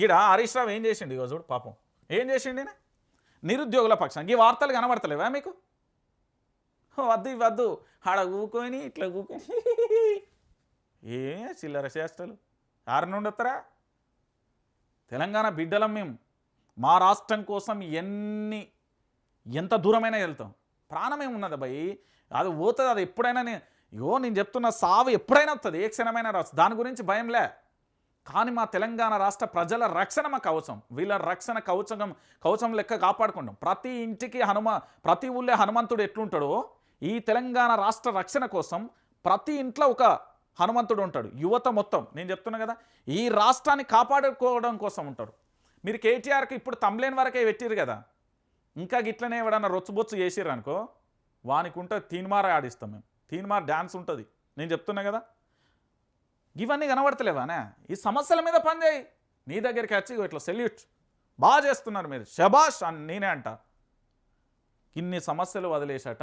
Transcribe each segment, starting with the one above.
గీడ హరీష్ రావు ఏం చేసిండు ఇగో చూడు పాపం? ఏం చేసిండు నిరుద్యోగుల పక్షం. ఈ వార్తలు కనబడతలేవా మీకు? వద్దు ఇవి వద్దు. ఆడ ఊకొని ఇట్లా ఊకొని. ఏ చిల్లర చేష్టలు. ఆరు నుండి వస్తారా? తెలంగాణ బిడ్డలం మేము మా రాష్ట్రం కోసం ఎన్ని ఎంత దూరమైనా వెళ్తాం. ప్రాణం ఏమున్నది అబ్బాయి? అది పోతుంది అది ఎప్పుడైనా నేను ఇగో నేను చెప్తున్న సావు ఎప్పుడైనా వస్తుంది ఏ క్షణమైనా రాస్తుంది దాని గురించి భయంలే. కానీ మా తెలంగాణ రాష్ట్ర ప్రజల రక్షణ మా కవచం. వీళ్ళ రక్షణ కవచం కవచం లెక్క కాపాడుకుంటాం. ప్రతి ఇంటికి హనుమ ప్రతి ఊళ్ళో హనుమంతుడు ఎట్లుంటాడో ఈ తెలంగాణ రాష్ట్ర రక్షణ కోసం ప్రతి ఇంట్లో ఒక హనుమంతుడు ఉంటాడు. యువత మొత్తం. నేను చెప్తున్నా కదా ఈ రాష్ట్రాన్ని కాపాడుకోవడం కోసం ఉంటాడు. మీరు కేటీఆర్కి ఇప్పుడు తమ్లేని వరకే పెట్టిరు కదా. ఇంకా గిట్లనే ఎవడన్నా రొచ్చుబొచ్చు చేసిర్రు అనుకో వానికి ఉంటే తీన్మార ఆడిస్తాం మేము. తీన్మార్ డ్యాన్స్ ఉంటుంది. నేను చెప్తున్నా కదా. ఇవన్నీ కనబడతలేవానే? ఈ సమస్యల మీద పనిచేయి నీ దగ్గరికి వచ్చి ఇట్లా సెల్యూట్ బాగా చేస్తున్నారు మీరు. శబాష్ అని నేనే అంట. ఇన్ని సమస్యలు వదిలేశాట.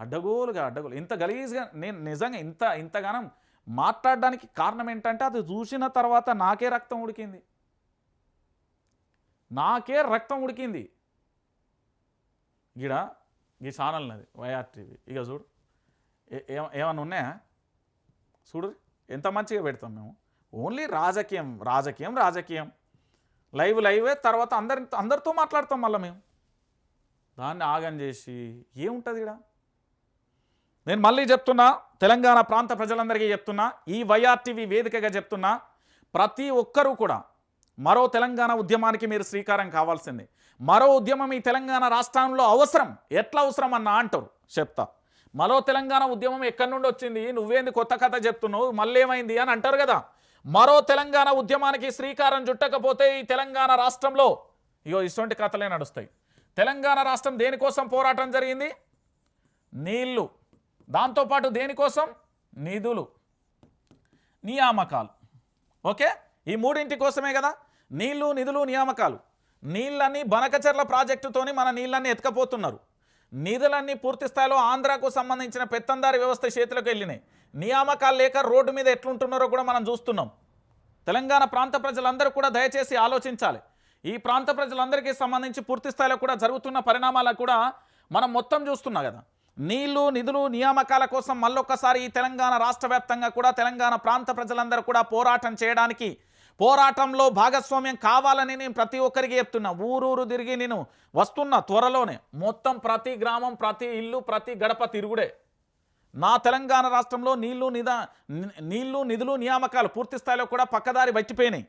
అడ్డగోలుగా అడ్డగోలు. ఇంత గలీజ్గా నేను నిజంగా ఇంత ఇంతగానం మాట్లాడడానికి కారణం ఏంటంటే అది చూసిన తర్వాత నాకే రక్తం ఉడికింది. నాకే రక్తం ఉడికింది. ఈడ ఈ ఛానల్ నది వైఆర్ టీవీ ఇక చూడు. ఏ- ఏమన్నా ఉన్నాయా? చూడు. ఎంత మంచిగా పెడతాం మేము? ఓన్లీ రాజకీయం రాజకీయం రాజకీయం. లైవ్ లైవే తర్వాత అందరి అందరితో మాట్లాడతాం మళ్ళీ మేము. దాన్ని ఆగం చేసి ఏముంటుంది ఇక్కడ నేను మళ్ళీ చెప్తున్నా తెలంగాణ ప్రాంత ప్రజలందరికీ చెప్తున్నా ఈ వైఆర్టీవీ వేదికగా చెప్తున్నా ప్రతి ఒక్కరూ కూడా మరో తెలంగాణ ఉద్యమానికి మీరు శ్రీకారం కావాల్సిందే. మరో ఉద్యమం ఈ తెలంగాణ రాష్ట్రంలో అవసరం. ఎట్లా అవసరం అన్న అంటారు? చెప్తా. మరో తెలంగాణ ఉద్యమం ఎక్కడి నుండి వచ్చింది? నువ్వేంది కొత్త కథ చెప్తున్నావు? మళ్ళీ ఏమైంది అని అంటారు కదా. మరో తెలంగాణ ఉద్యమానికి శ్రీకారం చుట్టకపోతే ఈ తెలంగాణ రాష్ట్రంలో ఇగో ఇటువంటి కథలే నడుస్తాయి. తెలంగాణ రాష్ట్రం దేనికోసం పోరాటం జరిగింది? నీళ్ళు. దాంతోపాటు దేనికోసం? నిధులు. నియామకాలు. ఓకే? ఈ మూడింటి కోసమే కదా? నీళ్ళు నిధులు నియామకాలు. నీళ్ళని బనకచర్ల ప్రాజెక్టుతోని మన నీళ్ళన్నీ ఎత్తుకపోతున్నారు. నిధులన్నీ పూర్తి స్థాయిలో ఆంధ్రాకు సంబంధించిన పెత్తందారి వ్యవస్థ చేతిలోకి వెళ్ళినాయి. నియామకాలు లేక రోడ్డు మీద ఎట్లుంటున్నారో కూడా మనం చూస్తున్నాం. తెలంగాణ ప్రాంత ప్రజలందరూ కూడా దయచేసి ఆలోచించాలి. ఈ ప్రాంత ప్రజలందరికీ సంబంధించి పూర్తి స్థాయిలో కూడా జరుగుతున్న పరిణామాలకు కూడా మనం మొత్తం చూస్తున్నాం కదా. నీళ్ళు నిధులు నియామకాల కోసం మళ్ళొక్కసారి ఈ తెలంగాణ రాష్ట్ర వ్యాప్తంగా కూడా తెలంగాణ ప్రాంత ప్రజలందరూ కూడా పోరాటం చేయడానికి పోరాటంలో భాగస్వామ్యం కావాలని నేను ప్రతి ఒక్కరికి చెప్తున్నా. ఊరూరు తిరిగి నేను వస్తున్నా త్వరలోనే. మొత్తం ప్రతి గ్రామం ప్రతి ఇల్లు ప్రతి గడప తిరుగుడే. నా తెలంగాణ రాష్ట్రంలో నీళ్ళు నిదా నీళ్ళు నిధులు నియామకాలు పూర్తి స్థాయిలో కూడా పక్కదారి బట్టిపోయినాయి.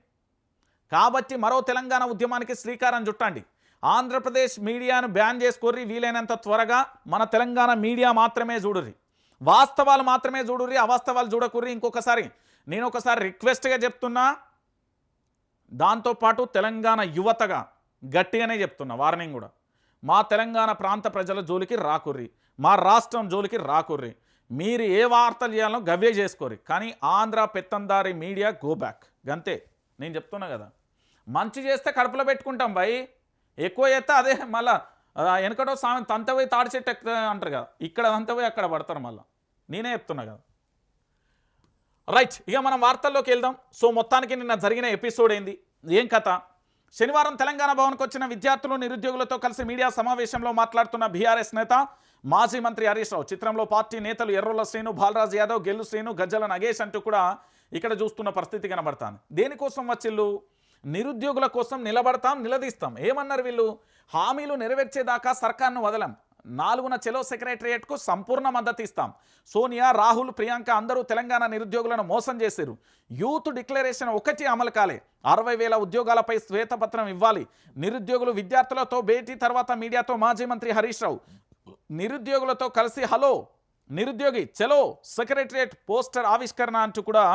కాబట్టి మరో తెలంగాణ ఉద్యమానికి శ్రీకారం చుట్టండి. ఆంధ్రప్రదేశ్ మీడియాను బ్యాన్ చేసుకోర్రి వీలైనంత త్వరగా మన తెలంగాణ మీడియా మాత్రమే చూడుర్రి. వాస్తవాలు మాత్రమే చూడుర్రి అవాస్తవాలు చూడకుర్రి. ఇంకొకసారి నేను ఒకసారి రిక్వెస్ట్గా చెప్తున్నా దాంతోపాటు తెలంగాణ యువతగా గట్టిగానే చెప్తున్నా వార్నింగ్ కూడా. మా తెలంగాణ ప్రాంత ప్రజల జోలికి రాకుర్రి మా రాష్ట్రం జోలికి రాకుర్రి. మీరు ఏ వార్తలు చేయాలో గవ్వే చేసుకోరి కానీ ఆంధ్ర పెత్తందారి మీడియా గో బ్యాక్ గంతే. నేను చెప్తున్నా కదా. మంచి చేస్తే కడుపులో పెట్టుకుంటాం భయ్ ఎక్కువ చేస్తే అదే మళ్ళా వెనకటో సామె తంతపోయి తాడి చెట్టు ఎక్కుతుంది అంటారు కదా. ఇక్కడ తంతపోయి అక్కడ పడతారు మళ్ళీ. నేనే చెప్తున్నా కదా. రైట్ ఇక మనం వార్తల్లోకి వెళ్దాం. సో మొత్తానికి నిన్న జరిగిన ఎపిసోడ్ ఏంది? ఏం కథ? శనివారం తెలంగాణ భవన్కు వచ్చిన విద్యార్థులు నిరుద్యోగులతో కలిసి మీడియా సమావేశంలో మాట్లాడుతున్న బీఆర్ఎస్ నేత మాజీ మంత్రి హరీష్ రావు. చిత్రంలో పార్టీ నేతలు ఎర్రుల శ్రీను బాలరాజ్ యాదవ్ గెల్లు శ్రీను గజ్జల నగేష్ అంటూ కూడా ఇక్కడ చూస్తున్న పరిస్థితి కనబడుతుంది. దేనికోసం వచ్చిళ్ళు నిరుద్యోగుల కోసం నిలబడతాం నిలదీస్తాం. ఏమన్నారు వీళ్ళు? హామీలు నెరవేర్చేదాకా సర్కార్ను వదలం. నాలుగున చెలో సెక్రటరియట్కు సంపూర్ణ మద్దతు ఇస్తాం. సోనియా రాహుల్ ప్రియాంక అందరూ తెలంగాణ నిరుద్యోగులను మోసం చేశారు యూత్ డిక్లరేషన్ ఒకటి అమలు కాలే. అరవై వేల ఉద్యోగాలపై శ్వేతపత్రం ఇవ్వాలి. నిరుద్యోగులు విద్యార్థులతో భేటీ తర్వాత మీడియాతో మాజీ మంత్రి హరీష్ రావు. నిరుద్యోగులతో కలిసి హలో నిరుద్యోగి చలో సెక్రటరియట్ పోస్టర్ ఆవిష్కరణ అంటూ కూడా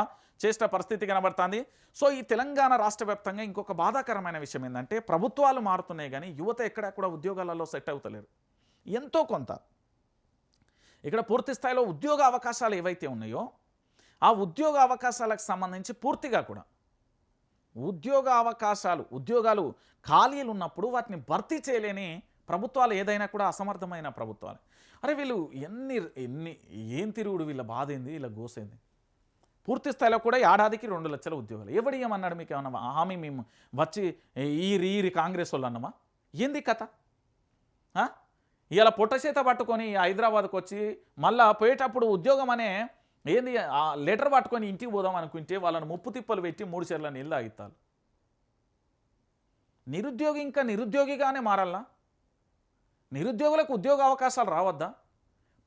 చేసిన పరిస్థితి కనబడుతుంది. సో ఈ తెలంగాణ రాష్ట్ర వ్యాప్తంగా ఇంకొక బాధాకరమైన విషయం ఏంటంటే ప్రభుత్వాలు మారుతున్నాయి కానీ యువత ఎక్కడ కూడా ఉద్యోగాలలో సెట్ అవుతలేరు. ఎంతో కొంత. ఇక్కడ పూర్తి స్థాయిలో ఉద్యోగ అవకాశాలు ఏవైతే ఉన్నాయో ఆ ఉద్యోగ అవకాశాలకు సంబంధించి పూర్తిగా కూడా ఉద్యోగ అవకాశాలు ఉద్యోగాలు ఖాళీలు ఉన్నప్పుడు వాటిని భర్తీ చేయలేని ప్రభుత్వాలు ఏదైనా కూడా అసమర్థమైన ప్రభుత్వాలు. అరే వీళ్ళు ఎన్ని ఎన్ని ఏం తిరుగుడు వీళ్ళ బాధ ఏంది వీళ్ళ గోసేంది పూర్తి స్థాయిలో కూడా ఏడాదికి రెండు లక్షల ఉద్యోగాలు. ఎవడు ఏమన్నాడు మీకు ఏమన్నా హామీ మేము వచ్చి ఈ ఈరి కాంగ్రెస్ వాళ్ళు అన్నమా? ఏంది కథ? ఆ? ఇలా పొట్ట చేత పట్టుకొని హైదరాబాద్కి వచ్చి మళ్ళా పోయేటప్పుడు ఉద్యోగం అనే ఏంది ఆ లెటర్ పట్టుకొని ఇంటికి పోదాం అనుకుంటే వాళ్ళని ముప్పు తిప్పలు పెట్టి మూడు చెర్ల నీళ్ళు తాగిస్తారు నిరుద్యోగి ఇంకా నిరుద్యోగిగానే మారాలా? నిరుద్యోగులకు ఉద్యోగ అవకాశాలు రావద్దా?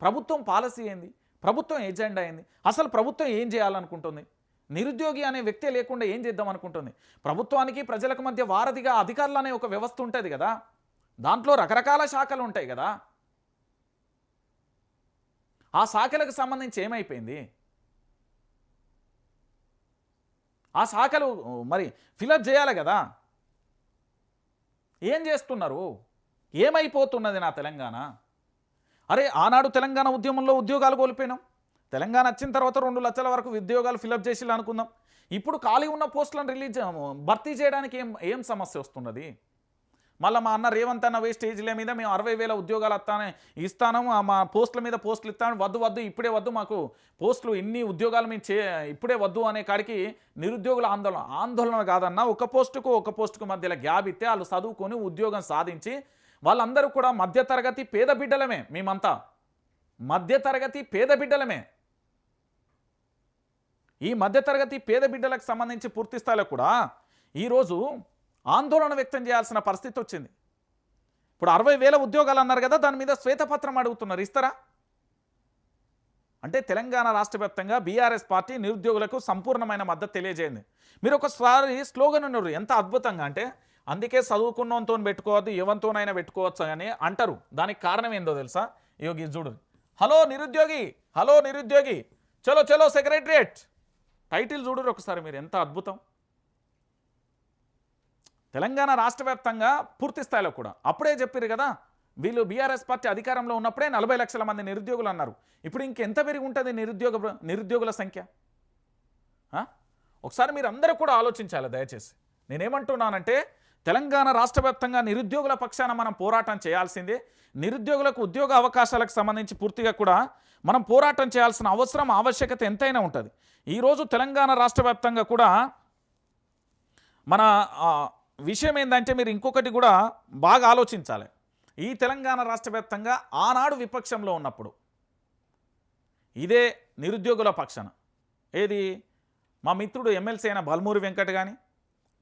ప్రభుత్వం పాలసీ ఏంది? ప్రభుత్వం ఎజెండా ఏంది? అసలు ప్రభుత్వం ఏం చేయాలనుకుంటుంది? నిరుద్యోగి అనే వ్యక్తే లేకుండా ఏం చేద్దాం అనుకుంటుంది ప్రభుత్వానికి ప్రజలకు మధ్య వారధిగా అధికారులు అనే ఒక వ్యవస్థ ఉంటుంది కదా. దాంట్లో రకరకాల శాఖలు ఉంటాయి కదా. ఆ శాఖలకు సంబంధించి ఏమైపోయింది? ఆ శాఖలు మరి ఫిలప్ చేయాలి కదా. ఏం చేస్తున్నారు? ఏమైపోతున్నది నా తెలంగాణ? అరే ఆనాడు తెలంగాణ ఉద్యమంలో ఉద్యోగాలు కోల్పోయినాం. తెలంగాణ వచ్చిన తర్వాత రెండు లక్షల వరకు ఉద్యోగాలు ఫిలప్ చేసి అనుకుందాం. ఇప్పుడు ఖాళీ ఉన్న పోస్టులను రిలీజ్ భర్తీ చేయడానికి ఏం ఏం సమస్య వస్తున్నది? మళ్ళీ మా అన్న రేవంత్ అన్న వే మీద మేము అరవై వేల ఉద్యోగాలు వస్తానే ఇస్తాను. మా పోస్టుల మీద పోస్టులు ఇస్తాను. వద్దు వద్దు ఇప్పుడే వద్దు మాకు పోస్టులు ఇన్ని ఉద్యోగాలు మేము చే ఇప్పుడే వద్దు అనే కాడికి నిరుద్యోగుల ఆందోళన. ఆందోళన కాదన్న ఒక పోస్టుకు ఒక పోస్టుకు మధ్యలో గ్యాప్ ఇస్తే వాళ్ళు చదువుకొని ఉద్యోగం సాధించి వాళ్ళందరూ కూడా మధ్యతరగతి పేద బిడ్డలమే మేమంతా. మధ్యతరగతి పేద బిడ్డలమే. ఈ మధ్యతరగతి పేద బిడ్డలకు సంబంధించి పూర్తి స్థాయిలో కూడా ఈరోజు ఆందోళన వ్యక్తం చేయాల్సిన పరిస్థితి వచ్చింది. ఇప్పుడు అరవై వేల ఉద్యోగాలు అన్నారు కదా దాని మీద శ్వేతపత్రం అడుగుతున్నారు. ఇస్తారా? అంటే తెలంగాణ రాష్ట్ర వ్యాప్తంగా బీఆర్ఎస్ పార్టీ నిరుద్యోగులకు సంపూర్ణమైన మద్దతు తెలియజేయండి. మీరు ఒకసారి స్లోగన్ ఉన్నారు. ఎంత అద్భుతంగా అంటే అందుకే చదువుకున్నంతో పెట్టుకోవద్దు ఎవరితోనైనా పెట్టుకోవచ్చు అని అంటారు. దానికి కారణం ఏందో తెలుసా? యోగి చూడు. హలో నిరుద్యోగి హలో నిరుద్యోగి చలో చలో సెక్రటరియట్. టైటిల్ చూడరు ఒకసారి మీరు. ఎంత అద్భుతం. తెలంగాణ రాష్ట్ర వ్యాప్తంగా పూర్తి స్థాయిలో కూడా. అప్పుడే చెప్పారు కదా వీళ్ళు బీఆర్ఎస్ పార్టీ అధికారంలో ఉన్నప్పుడే నలభై లక్షల మంది నిరుద్యోగులు అన్నారు. ఇప్పుడు ఇంకెంత పెరిగి ఉంటుంది నిరుద్యోగ నిరుద్యోగుల సంఖ్య? ఒకసారి మీరు అందరూ కూడా ఆలోచించాలి దయచేసి. నేనేమంటున్నానంటే తెలంగాణ రాష్ట్ర వ్యాప్తంగా నిరుద్యోగుల పక్షాన మనం పోరాటం చేయాల్సిందే. నిరుద్యోగులకు ఉద్యోగ అవకాశాలకు సంబంధించి పూర్తిగా కూడా మనం పోరాటం చేయాల్సిన అవసరం ఆవశ్యకత ఎంతైనా ఉంటుంది. ఈరోజు తెలంగాణ రాష్ట్ర వ్యాప్తంగా కూడా మన విషయం ఏంటంటే మీరు ఇంకొకటి కూడా బాగా ఆలోచించాలి. ఈ తెలంగాణ రాష్ట్ర వ్యాప్తంగా ఆనాడు విపక్షంలో ఉన్నప్పుడు ఇదే నిరుద్యోగుల పక్షాన. ఏది? మా మిత్రుడు ఎమ్మెల్సీ అయిన బల్మూరి వెంకట్ కానీ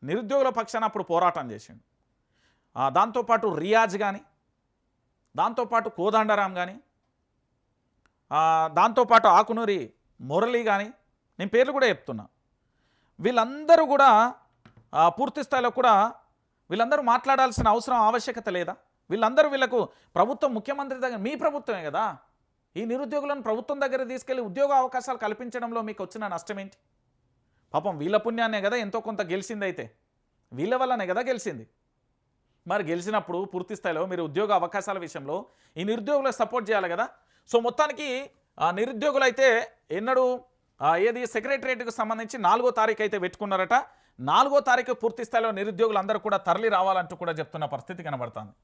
నిరుద్యోగుల పక్షాన అప్పుడు పోరాటం చేసిండు. దాంతోపాటు రియాజ్ కానీ దాంతోపాటు కోదండరాం కానీ దాంతోపాటు ఆకునూరి మురళి కానీ నేను పేర్లు కూడా చెప్తున్నా. వీళ్ళందరూ కూడా పూర్తి స్థాయిలో కూడా వీళ్ళందరూ మాట్లాడాల్సిన అవసరం ఆవశ్యకత లేదా? వీళ్ళందరూ వీళ్ళకు ప్రభుత్వం ముఖ్యమంత్రి దగ్గర మీ ప్రభుత్వమే కదా? ఈ నిరుద్యోగులను ప్రభుత్వం దగ్గర తీసుకెళ్ళి ఉద్యోగ అవకాశాలు కల్పించడంలో మీకు వచ్చిన నష్టం ఏంటి? పాపం వీళ్ళ పుణ్యాన్నే కదా ఎంతో కొంత గెలిచింది అయితే. వీళ్ళ వల్లనే కదా గెలిచింది. మరి గెలిచినప్పుడు పూర్తి స్థాయిలో మీరు ఉద్యోగ అవకాశాల విషయంలో ఈ నిరుద్యోగులకు సపోర్ట్ చేయాలి కదా? సో మొత్తానికి ఆ నిరుద్యోగులు అయితే ఎన్నడూ ఏది సెక్రటరియట్కి సంబంధించి నాలుగో తారీఖు అయితే పెట్టుకున్నారట. నాలుగో తారీఖు పూర్తి స్థాయిలో నిరుద్యోగులు అందరూ కూడా తరలి రావాలంటూ కూడా చెప్తున్న పరిస్థితి కనబడుతుంది.